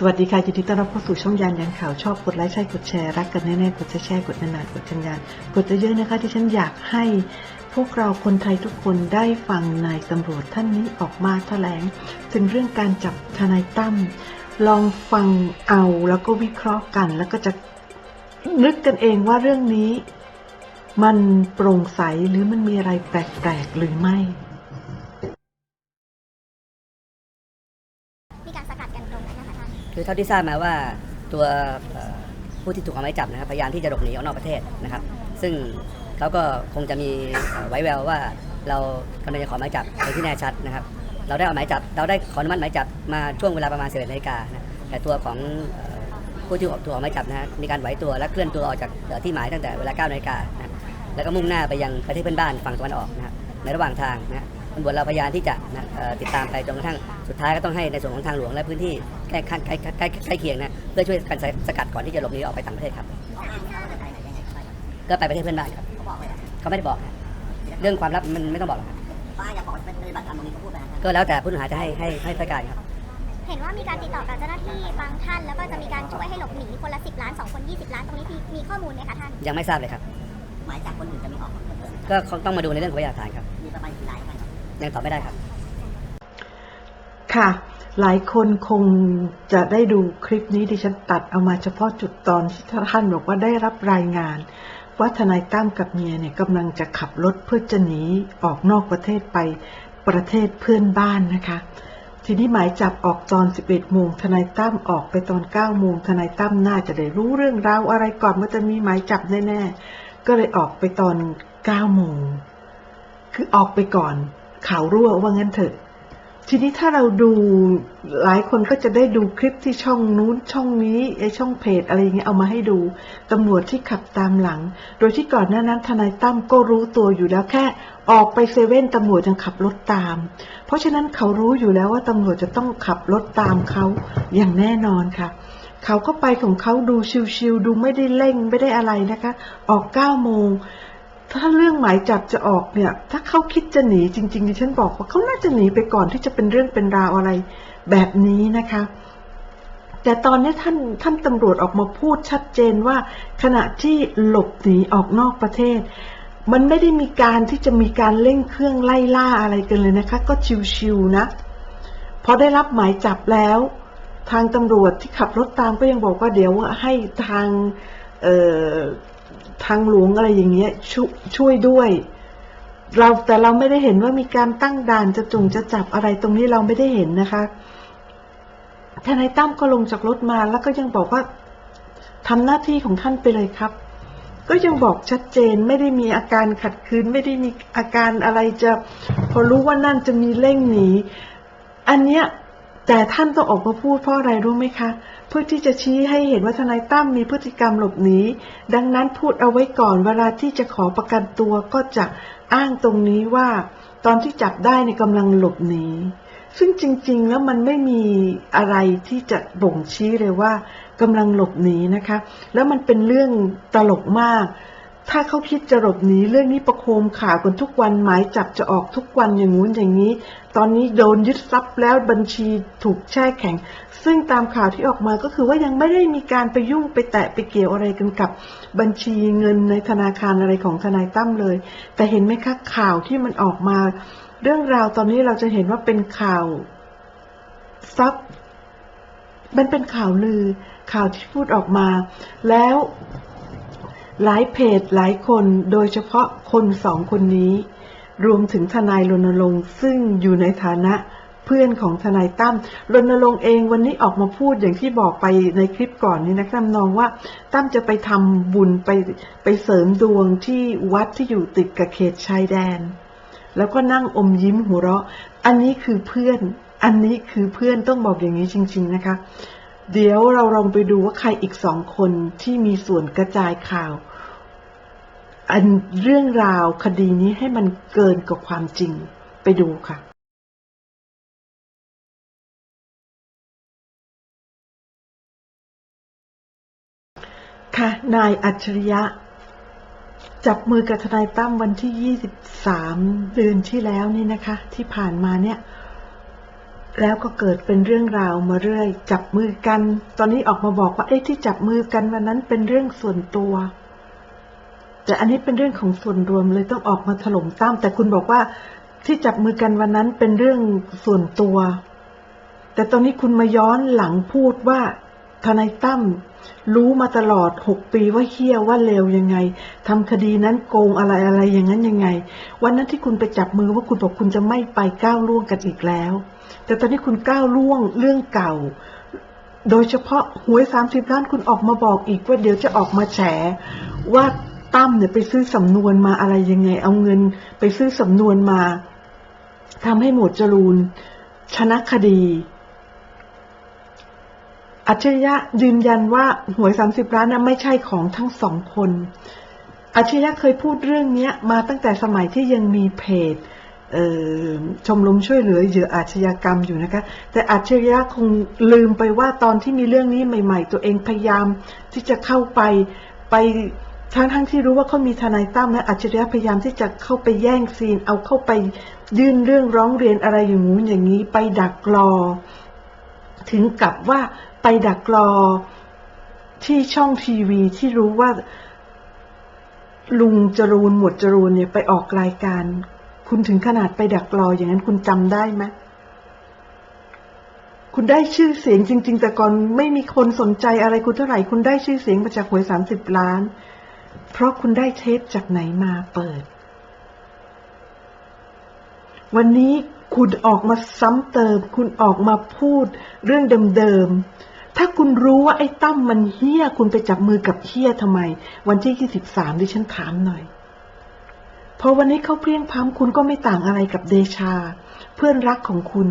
สวัสดีค่ะยินดีต้อนรับเข้าสู่ช่องยานยันข่าวชอบกดไลค์ใช่กดแชร์รักกันแน่ๆกดแชร์กดนานๆกดชัญญาณกดเยอะๆนะคะ ที่ฉันอยากให้พวกเราคนไทยทุกคนได้ฟังนายตำรวจท่านนี้ออกมาแถลง ถึงเรื่องการจับทนายตั้มลองฟังเอาแล้วก็วิเคราะห์กัน แล้วก็จะนึกกันเองว่าเรื่องนี้ มันโปร่งใสหรือมันมีอะไรแปลกๆหรือไม่ คือเท่าที่ทราบมาว่าตัวผู้ที่ถูกออกหมายจับนะครับพยายามที่จะหลบหนีออกนอกประเทศนะครับ ซึ่งเขาก็คงจะมีไว้แววว่าเรากำลังจะขอหมายจับโดยที่แน่ชัดนะครับ เราได้ออกหมายจับ เราได้ขออนุมัติหมายจับมาช่วงเวลาประมาณ11นาฬิกานะแต่ตัวของผู้ที่ถูกออกหมายจับนะฮะมีการไหวตัวและเคลื่อนตัวออกจากที่หมายตั้งแต่เวลา9นาฬิกานะแล้วก็มุ่งหน้าไปยังประเทศเพื่อนบ้านฝั่งตะวันออกนะครับในระหว่างทางนะตำรวจเราพยายามที่จะนะติดตามไปจนกระทั่งสุดท้ายก็ต้องให้ในส่วนของทางหลวงและพื้นที่ ใกล้ใกล้ใกล้ใกล้ใกล้เคียงนะเพื่อช่วยกันสกัดก่อนที่จะหลบหนีออกไปต่างประเทศครับ ก็ไปประเทศเพื่อนบ้านครับเขาไม่ได้บอกนะเรื่องความลับมันไม่ต้องบอกหรอกครับป้าอยากบอกเป็นปฏิบัติตามตรงนี้เขาพูดไปนะครับก็แล้วแต่ผู้ต้องหาจะให้ให้ให้ให้การครับเห็นว่ามีการติดต่อกับเจ้าหน้าที่บางท่าน แล้วก็จะมีการช่วยให้หลบหนีคนละ10ล้าน2คน20ล้านตรงนี้มีข้อมูลไหมคะท่านยังไม่ทราบเลยครับหมายจากคนอื่นจะไมีออกมาเพิ่มเติมก็คงต้องมาดูในเรื่องของพยานหลักฐานครับมีประมาณกี่รายครับยังตอบไม่ได้ครับ ค่ะ หลายคนคงจะได้ดูคลิปนี้ดิฉันตัดเอามาเฉพาะจุดตอนที่ท่านบอกว่าได้รับรายงานว่าทนายตั้มกับเมียเนี่ยกำลังจะขับรถเพื่อจะหนีออกนอกประเทศไปประเทศเพื่อนบ้านนะคะ ทีนี้หมายจับออกตอน 11 โมงทนายตั้มออกไปตอน 9 โมงทนายตั้มน่าจะได้รู้เรื่องราวอะไรก่อนว่าจะมีหมายจับแน่ๆ ก็เลยออกไปตอน 9 โมง คือออกไปก่อนข่าวรั่วว่างั้นเถอะ ทีนี้ถ้าเราดูหลายคนก็จะได้ดูคลิปที่ช่องนู้นช่องนี้ไอช่องเพจอะไรอย่างเงี้ยเอามาให้ดูตำรวจที่ขับตามหลัง โดยที่ก่อนหน้านั้นทนายตั้มก็รู้ตัวอยู่แล้วแค่ออกไปเซเว่นตำรวจยังขับรถตาม เพราะฉะนั้นเขารู้อยู่แล้วว่าตำรวจจะต้องขับรถตามเขาอย่างแน่นอนค่ะ เขาก็ไปของเขาดูชิวๆดูไม่ได้เร่งไม่ได้อะไรนะคะ ออกเก้าโมง ถ้าเรื่องหมายจับจะออกเนี่ย ถ้าเขาคิดจะหนีจริงๆดิฉันบอกว่าเขาน่าจะหนีไปก่อนที่จะเป็นเรื่องเป็นราวอะไรแบบนี้นะคะ แต่ตอนนี้ท่านท่านตำรวจออกมาพูดชัดเจนว่า ขณะที่หลบหนีออกนอกประเทศ มันไม่ได้มีการที่จะมีการเร่งเครื่องไล่ล่าอะไรกันเลยนะคะ ก็ชิวๆนะพอได้รับหมายจับแล้ว ทางตำรวจที่ขับรถตามก็ยังบอกว่าเดี๋ยวให้ทางเทางหลวงอะไรอย่างเงี้ยชช่วยด้วย เราแต่เราไม่ได้เห็นว่ามีการตั้งด่านจะจุงจะจับอะไรตรงนี้เราไม่ได้เห็นนะคะทนายตั้มก็ลงจากรถมาแล้วก็ยังบอกว่าทำหน้าที่ของท่านไปเลยครับ ก็ยังบอกชัดเจนไม่ได้มีอาการขัดขืนไม่ได้มีอาการอะไรจะ พอรู้ว่านั่นจะมีเร่งหนี อันเนี้ย แต่ท่านต้องออกมาพูดเพราะอะไรรู้ไหมคะ เพื่อที่จะชี้ให้เห็นว่าทนายตั้มมีพฤติกรรมหลบหนี ดังนั้นพูดเอาไว้ก่อนเวลาที่จะขอประกันตัวก็จะอ้างตรงนี้ว่า ตอนที่จับได้ในกำลังหลบหนี ซึ่งจริง ๆ แล้วมันไม่มีอะไรที่จะบ่งชี้เลยว่ากำลังหลบหนีนะคะ แล้วมันเป็นเรื่องตลกมาก ถ้าเขาคิดจะหลบหนีเรื่องนี้ประโคมข่าวกันทุกวันหมายจับจะออกทุกวันอย่างงู้นอย่างนี้ ตอนนี้โดนยึดทรัพย์แล้วบัญชีถูกแช่แข็ง ซึ่งตามข่าวที่ออกมาก็คือว่ายังไม่ได้มีการไปยุ่งไปแตะไปเกี่ยวอะไรกันกับบัญชีเงินในธนาคารอะไรของทนายตั้มเลย แต่เห็นไหมคะข่าวที่มันออกมา เรื่องราวตอนนี้เราจะเห็นว่าเป็นข่าวทรัพย์มันเป็นข่าวลือข่าวที่พูดออกมา แล้ว หลายเพจหลายคนโดยเฉพาะคนสองคนนี้ รวมถึงทนายรณรงค์ซึ่งอยู่ในฐานะเพื่อนของทนายตั้มรณรงค์เองวันนี้ออกมาพูดอย่างที่บอกไปในคลิปก่อนนี้นะครับนองว่าตั้มจะไปทำบุญไปไปเสริมดวงที่วัดที่อยู่ติดกับเขตชายแดน แล้วก็นั่งอมยิ้มหัวเราะ อันนี้คือเพื่อน อันนี้คือเพื่อนต้องบอกอย่างนี้จริง ๆนะคะ เดี๋ยวเราลองไปดูว่าใครอีกสองคนที่มีส่วนกระจายข่าว อันเรื่องราวคดีนี้ให้มันเกินกว่าความจริงไปดูค่ะ ค่ะนายอัจฉริยะ จับมือกับทนายตั้มวันที่ 23 เดือนที่แล้วนี่นะคะ ที่ผ่านมาเนี่ย แล้วก็เกิดเป็นเรื่องราวมาเรื่อย จับมือกัน ตอนนี้ออกมาบอกว่าเอ้ที่จับมือกันวันนั้นเป็นเรื่องส่วนตัว แต่อันนี้เป็นเรื่องของส่วนรวมเลยต้องออกมาถล่มตั้มแต่คุณบอกว่าที่จับมือกันวันนั้นเป็นเรื่องส่วนตัว แต่ตอนนี้คุณมาย้อนหลังพูดว่าทนายตั้มรู้มาตลอดหกปีว่าเฮี้ยว่าเลวยังไงทำคดีนั้นโกงอะไรอะไรอย่างนั้นยังไง วันนั้นที่คุณไปจับมือว่าคุณบอกคุณจะไม่ไปก้าวล่วงกันอีกแล้ว แต่ตอนนี้คุณก้าวล่วงเรื่องเก่า โดยเฉพาะหวยสามสิบล้านคุณออกมาบอกอีกว่าเดี๋ยวจะออกมาแฉว่า ตั้มเนี่ยไปซื้อสำนวนมาอะไรยังไง เอาเงินไปซื้อสำนวนมาทำให้หมวดจรูน ชนะคดี อัจฉริยะยืนยันว่าหวยสามสิบล้านนั้นไม่ใช่ของทั้งสองคน อัจฉริยะเคยพูดเรื่องนี้มาตั้งแต่สมัยที่ยังมีเพจเชมรมช่วยเหลือเหยื่ออาชญากรรมอยู่นะคะ แต่อัจฉริยะคงลืมไปว่าตอนที่มีเรื่องนี้ใหม่ ๆ ตัวเองพยายามที่จะเข้าไปไป ทั้งทั้งที่รู้ว่าเขามีทนายตั้มและอัจฉริยะพยายามที่จะเข้าไปแย่งซีน เอาเข้าไปยื่นเรื่องร้องเรียนอะไรอย่างงู้นอย่างนี้ไปดักรอ ถึงกับว่าไปดักรอที่ช่องทีวีที่รู้ว่า ลุงจรูนหมวดจรูนเนี่ยไปออกรายการ คุณถึงขนาดไปดักรออย่างนั้นคุณจำได้ไหมคุณได้ชื่อเสียงจริง ๆ แต่ก่อนไม่มีคนสนใจอะไรคุณเท่าไหร่ คุณได้ชื่อเสียงมาจากหวยสามสิบล้าน เพราะคุณได้เทปจากไหนมาเปิด วันนี้คุณออกมาซ้ำเติม คุณออกมาพูดเรื่องเดิมๆ ถ้าคุณรู้ว่าไอ้ตั้มมันเฮี้ย คุณไปจับมือกับเฮี้ยทำไม วันที่ยี่สิบสามดิฉันถามหน่อย พอวันนี้เขาเพลียงพล้ำคุณก็ไม่ต่างอะไรกับเดชา เพื่อนรักของคุณ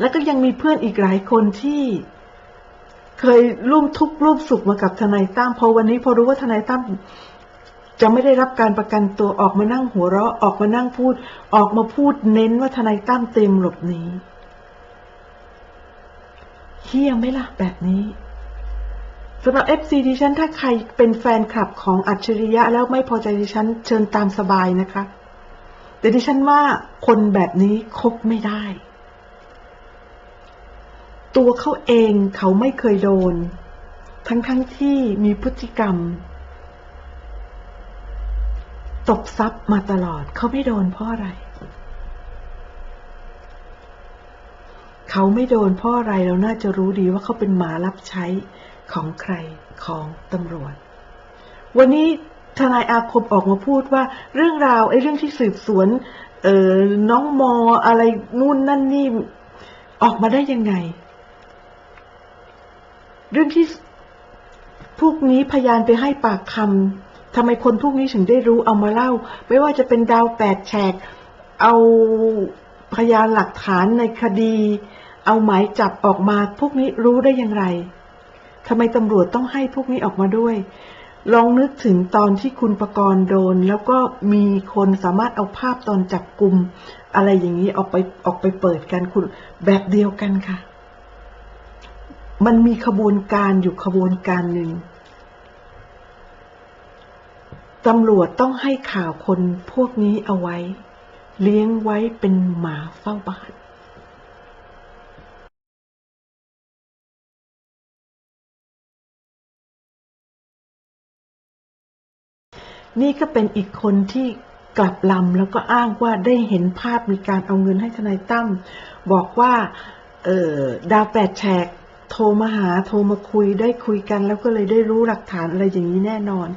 แล้วก็ยังมีเพื่อนอีกหลายคนที่ เคยร่วมทุกข์ร่วมสุขมากับทนายตั้มพอวันนี้พอรู้ว่าทนายตั้มจะไม่ได้รับการประกันตัวออกมานั่งหัวเราะออกมานั่งพูด ออกมาพูดเน้นว่าทนายตั้มเต็มหลบหนีเฮี้ยไหมล่ะแบบนี้สำหรับ FC ดิฉันถ้าใครเป็นแฟนคลับของอัจฉริยะแล้วไม่พอใจดิฉันเชิญตามสบายนะคะ แต่ดิฉันว่าคนแบบนี้คบไม่ได้ ตัวเขาเองเขาไม่เคยโดน ทั้งๆทที่มีพฤติกรรมตบทรัพย์มาตลอดเขาไม่โดนเพราะอะไร เขาไม่โดนเพราะอะไรเราน่าจะรู้ดีว่าเขาเป็นหมารับใช้ของใครของตำรวจ วันนี้ทนายอาคมออกมาพูดว่า เรื่องราวไอ้เรื่องที่สืบสวนเออน้องมออะไรนู่นนั่นนี่ออกมาได้ยังไง เรื่องที่พวกนี้พยานไปให้ปากคำทำไมคนพวกนี้ถึงได้รู้เอามาเล่า ไม่ว่าจะเป็นดาวแปดแฉก เอาพยานหลักฐานในคดี เอาหมายจับออกมาพวกนี้รู้ได้อย่างไรทำไมตำรวจต้องให้พวกนี้ออกมาด้วย ลองนึกถึงตอนที่คุณประกรณ์โดน แล้วก็มีคนสามารถเอาภาพตอนจับกลุ่มอะไรอย่างนี้ออกไปออกไปเปิดกันคุณแบบเดียวกันค่ะ มันมีขบวนการอยู่ขบวนการหนึ่งตำรวจต้องให้ข่าวคนพวกนี้เอาไว้ เลี้ยงไว้เป็นหมาเฝ้าบ้าน นี่ก็เป็นอีกคนที่กลับลำแล้วก็อ้างว่าได้เห็นภาพมีการเอาเงินให้ทนายตั้มบอกว่า เออดาวแปดแฉก โทรมาหาโทรมาคุยได้คุยกัน แล้วก็เลยได้รู้หลักฐานอะไรอย่างนี้แน่นอน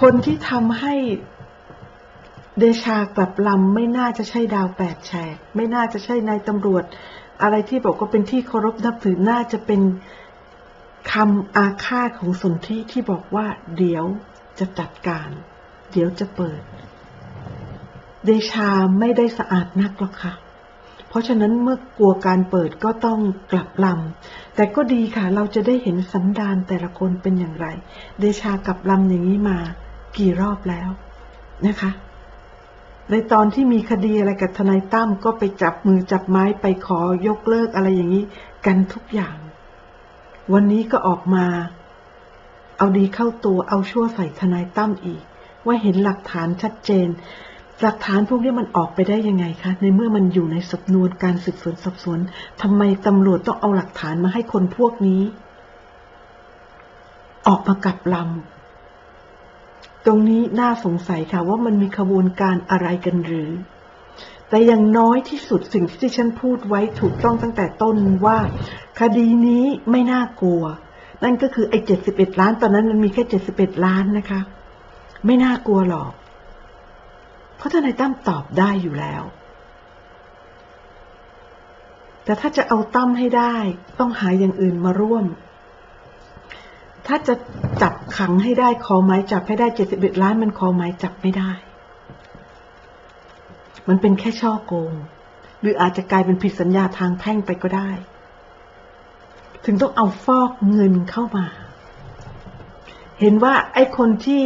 คนที่ทำให้เดชากลับลำไม่น่าจะใช่ดาวแปดแฉก ไม่น่าจะใช่นายตำรวจ อะไรที่บอกว่าเป็นที่เคารพนับถือน่าจะเป็นคำอาฆาตของสนธิที่บอกว่า เดี๋ยวจะจัดการ เดี๋ยวจะเปิด เดชาไม่ได้สะอาดนักหรอกค่ะ เพราะฉะนั้นเมื่อกลัวการเปิดก็ต้องกลับลำ แต่ก็ดีค่ะ เราจะได้เห็นสันดานแต่ละคนเป็นอย่างไร เดชากลับลำอย่างนี้มากี่รอบแล้วนะคะ ในตอนที่มีคดีอะไรกับทนายตั้มก็ไปจับมือจับไม้ไปขอยกเลิกอะไรอย่างนี้ กันทุกอย่าง วันนี้ก็ออกมา เอาดีเข้าตัวเอาชั่วใส่ทนายตั้มอีก ว่าเห็นหลักฐานชัดเจน หลักฐานพวกนี้มันออกไปได้ยังไงคะ ในเมื่อมันอยู่ในสำนวนการสืบสวนสอบสวนทำไมตำรวจต้องเอาหลักฐานมาให้คนพวกนี้ ออกมากับลำตรงนี้น่าสงสัยค่ะว่ามันมีขบวนการอะไรกันหรือ แต่อย่างน้อยที่สุดสิ่งที่ที่ฉันพูดไว้ถูกต้องตั้งแต่ต้นว่า คดีนี้ไม่น่ากลัว นั่นก็คือไอ้เจ็ดสิบเอ็ดล้านตอนนั้นมันมีแค่เจ็ดสิบเอ็ดล้านนะคะ ไม่น่ากลัวหรอก เพราะทนายตั้มตอบได้อยู่แล้ว แต่ถ้าจะเอาตั้มให้ได้ต้องหาอย่างอื่นมาร่วม ถ้าจะจับขังให้ได้ขอหมายจับให้ได้เจ็ดสิบเอ็ดล้านมันขอหมายจับไม่ได้ มันเป็นแค่ช่อโกง หรืออาจจะกลายเป็นผิดสัญญาทางแพ่งไปก็ได้ ถึงต้องเอาฟอกเงินเข้ามา เห็นว่าไอ้คนที่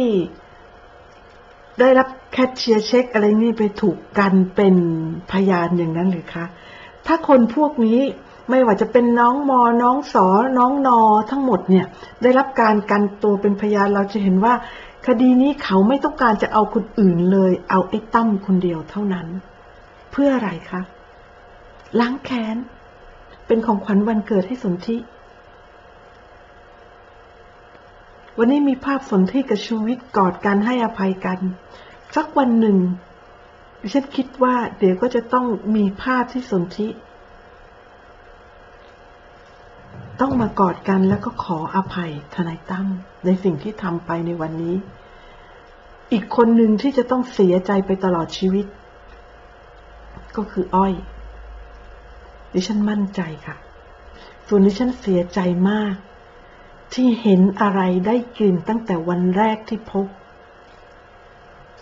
ได้รับ แคชเชียร์เช็คอะไรนี่ไปถูกกันเป็นพยานอย่างนั้นหรือคะ ถ้าคนพวกนี้ไม่ว่าจะเป็นน้องมอ น้องสอ น้องนอทั้งหมดเนี่ย ได้รับการกันตัวเป็นพยานเราจะเห็นว่า คดีนี้เขาไม่ต้องการจะเอาคนอื่นเลย เอาไอ้ตั้มคนเดียวเท่านั้น เพื่ออะไรคะล้างแค้น เป็นของขวัญวันเกิดให้สนธิวันนี้มีภาพสนธิกับชูวิทย์กอดกันให้อภัยกัน สักวันหนึ่งดิฉันคิดว่าเดี๋ยวก็จะต้องมีภาพที่สนธิต้องมากอดกันแล้วก็ขออภัยทนายตั้มในสิ่งที่ทำไปในวันนี้ อีกคนหนึ่งที่จะต้องเสียใจไปตลอดชีวิต ก็คืออ้อย ดิฉันมั่นใจค่ะ ส่วนดิฉันเสียใจมาก ที่เห็นอะไรได้กลิ่นตั้งแต่วันแรกที่พบ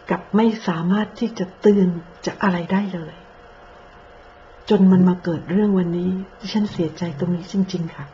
กับไม่สามารถที่จะเตือนจะอะไรได้เลย จนมันมาเกิดเรื่องวันนี้ที่ฉันเสียใจตรงนี้จริง ๆ ค่ะ